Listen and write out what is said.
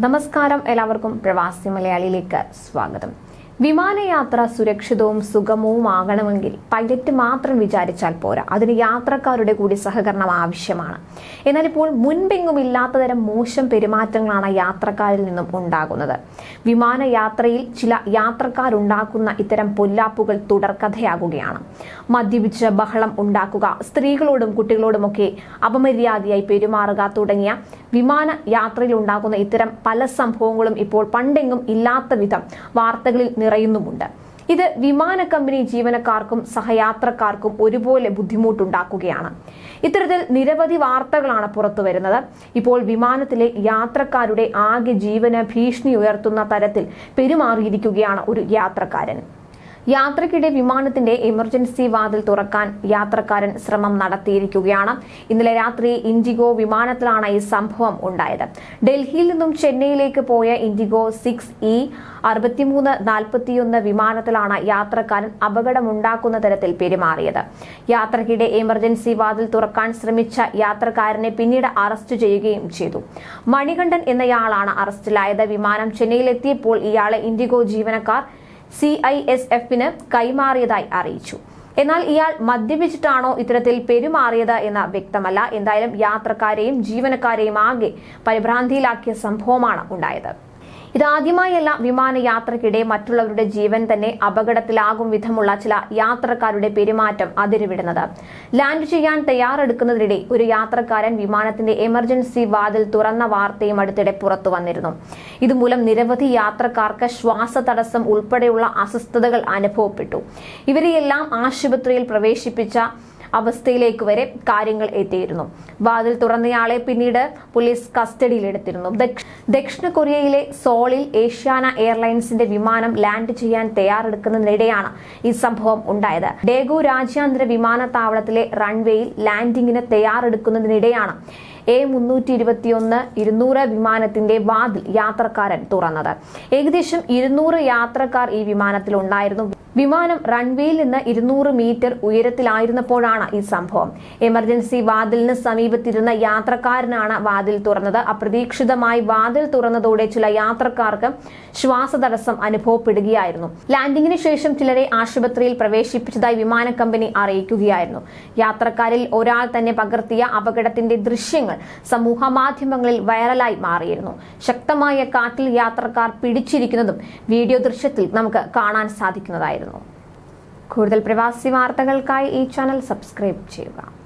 നമസ്കാരം. എല്ലാവർക്കും പ്രവാസി മലയാളിയിലേക്ക് സ്വാഗതം. വിമാനയാത്ര സുരക്ഷിതവും സുഗമവും ആകണമെങ്കിൽ പൈലറ്റ് മാത്രം വിചാരിച്ചാൽ പോരാ. അതിന് യാത്രക്കാരുടെ കൂടി സഹകരണം ആവശ്യമാണ്. എന്നാൽ ഇപ്പോൾ മുൻപെങ്ങും ഇല്ലാത്ത തരം മോശം പെരുമാറ്റങ്ങളാണ് യാത്രക്കാരിൽ നിന്നും ഉണ്ടാകുന്നത്. വിമാനയാത്രയിൽ ചില യാത്രക്കാരുണ്ടാക്കുന്ന ഇത്തരം പൊല്ലാപ്പുകൾ തുടർക്കഥയാകുകയാണ്. മദ്യപിച്ച് ബഹളം ഉണ്ടാക്കുക സ്ത്രീകളോടും കുട്ടികളോടുമൊക്കെ അപമര്യാദയായി പെരുമാറുക തുടങ്ങിയ വിമാന യാത്രയിൽ ഉണ്ടാകുന്ന ഇത്തരം പല സംഭവങ്ങളും ഇപ്പോൾ പണ്ടെങ്ങും ഇല്ലാത്ത വിധം വാർത്തകളിൽ നിറയുന്നുമുണ്ട്. ഇത് വിമാന കമ്പനി ജീവനക്കാർക്കും സഹയാത്രക്കാർക്കും ഒരുപോലെ ബുദ്ധിമുട്ടുണ്ടാക്കുകയാണ്. ഇത്തരത്തിൽ നിരവധി വാർത്തകളാണ് പുറത്തു വരുന്നത്. ഇപ്പോൾ വിമാനത്തിലെ യാത്രക്കാരുടെ ആകെ ജീവന ഭീഷണി ഉയർത്തുന്ന തരത്തിൽ പെരുമാറിയിരിക്കുകയാണ് ഒരു യാത്രക്കാരൻ. യാത്രയ്ക്കിടെ വിമാനത്തിന്റെ എമർജൻസി വാതിൽ തുറക്കാൻ യാത്രക്കാരൻ ശ്രമം നടത്തിയിരിക്കുകയാണ്. ഇന്നലെ രാത്രി ഇൻഡിഗോ വിമാനത്തിലാണ് ഈ സംഭവം ഉണ്ടായത്. ഡൽഹിയിൽ നിന്നും ചെന്നൈയിലേക്ക് പോയ ഇൻഡിഗോ സിക്സ് ഇ അറുപത്തിമൂന്ന് നാൽപ്പത്തിയൊന്ന് വിമാനത്തിലാണ് യാത്രക്കാരൻ അപകടമുണ്ടാക്കുന്ന തരത്തിൽ പെരുമാറിയത്. യാത്രക്കിടെ എമർജൻസി വാതിൽ തുറക്കാൻ ശ്രമിച്ച യാത്രക്കാരനെ പിന്നീട് അറസ്റ്റ് ചെയ്യുകയും ചെയ്തു. മണികണ്ഠൻ എന്നയാളാണ് അറസ്റ്റിലായത്. വിമാനം ചെന്നൈയിലെത്തിയപ്പോൾ ഇയാളെ ഇൻഡിഗോ ജീവനക്കാർ സി ഐ എസ് എഫിന് കൈമാറിയതായി അറിയിച്ചു. എന്നാൽ ഇയാൾ മദ്യപിച്ചിട്ടാണോ ഇത്തരത്തിൽ പെരുമാറിയത് എന്ന് വ്യക്തമല്ല. എന്തായാലും യാത്രക്കാരെയും ജീവനക്കാരെയും ആകെ പരിഭ്രാന്തിയിലാക്കിയ സംഭവമാണ് ഉണ്ടായത്. ഇതാദ്യമായല്ല വിമാനയാത്രക്കിടെ മറ്റുള്ളവരുടെ ജീവൻ തന്നെ അപകടത്തിലാകും വിധമുള്ള ചില യാത്രക്കാരുടെ പെരുമാറ്റം അതിരുവിടുന്നത്. ലാൻഡ് ചെയ്യാൻ തയ്യാറെടുക്കുന്നതിനിടെ ഒരു യാത്രക്കാരൻ വിമാനത്തിന്റെ എമർജൻസി വാതിൽ തുറന്ന വാർത്തയും അടുത്തിടെ പുറത്തു വന്നിരുന്നു. ഇതുമൂലം നിരവധി യാത്രക്കാർക്ക് ശ്വാസതടസ്സം ഉൾപ്പെടെയുള്ള അസ്വസ്ഥതകൾ അനുഭവപ്പെട്ടു. ഇവരെയെല്ലാം ആശുപത്രിയിൽ പ്രവേശിപ്പിച്ച അവസ്ഥയിലേക്ക് വരെ കാര്യങ്ങൾ എത്തിയിരുന്നു. വാതിൽ തുറന്നയാളെ പിന്നീട് പോലീസ് കസ്റ്റഡിയിലെടുത്തിരുന്നു. ദക്ഷ- ദക്ഷിണ കൊറിയയിലെ സോളിൽ ഏഷ്യാന എയർലൈൻസിന്റെ വിമാനം ലാൻഡ് ചെയ്യാൻ തയ്യാറെടുക്കുന്നതിനിടെയാണ് ഈ സംഭവം ഉണ്ടായത്. ഡേഗു രാജ്യാന്തര വിമാനത്താവളത്തിലെ റൺവേയിൽ ലാൻഡിങ്ങിന് തയ്യാറെടുക്കുന്നതിനിടെയാണ് എ മുന്നൂറ്റി ഇരുപത്തിയൊന്ന് ഇരുന്നൂറ് വിമാനത്തിന്റെ വാതിൽ യാത്രക്കാരൻ തുറന്നത്. ഏകദേശം ഇരുന്നൂറ് യാത്രക്കാർ ഈ വിമാനത്തിൽ ഉണ്ടായിരുന്നു വിമാനം റൺവേയിൽ നിന്ന് ഇരുന്നൂറ് മീറ്റർ ഉയരത്തിലായിരുന്നപ്പോഴാണ് ഈ സംഭവം. എമർജൻസി വാതിലിന് സമീപത്തിരുന്ന യാത്രക്കാരനാണ് വാതിൽ തുറന്നത്. അപ്രതീക്ഷിതമായി വാതിൽ തുറന്നതോടെ ചില യാത്രക്കാർക്ക് ശ്വാസതടസ്സം അനുഭവപ്പെടുകയായിരുന്നു. ലാൻഡിംഗിന് ശേഷം ചിലരെ ആശുപത്രിയിൽ പ്രവേശിപ്പിച്ചതായി വിമാന കമ്പനി അറിയിക്കുകയായിരുന്നു. യാത്രക്കാരിൽ ഒരാൾ തന്നെ പകർത്തിയ അപകടത്തിന്റെ ദൃശ്യങ്ങൾ സമൂഹ മാധ്യമങ്ങളിൽ വൈറലായി മാറിയിരുന്നു. ശക്തമായ കാറ്റിൽ യാത്രക്കാർ പിടിച്ചിരിക്കുന്നതും വീഡിയോ ദൃശ്യത്തിൽ നമുക്ക് കാണാൻ സാധിക്കുന്നതായിരുന്നു. കൂടുതൽ പ്രവാസി വാർത്തകൾക്കായി ഈ ചാനൽ സബ്സ്ക്രൈബ് ചെയ്യുക.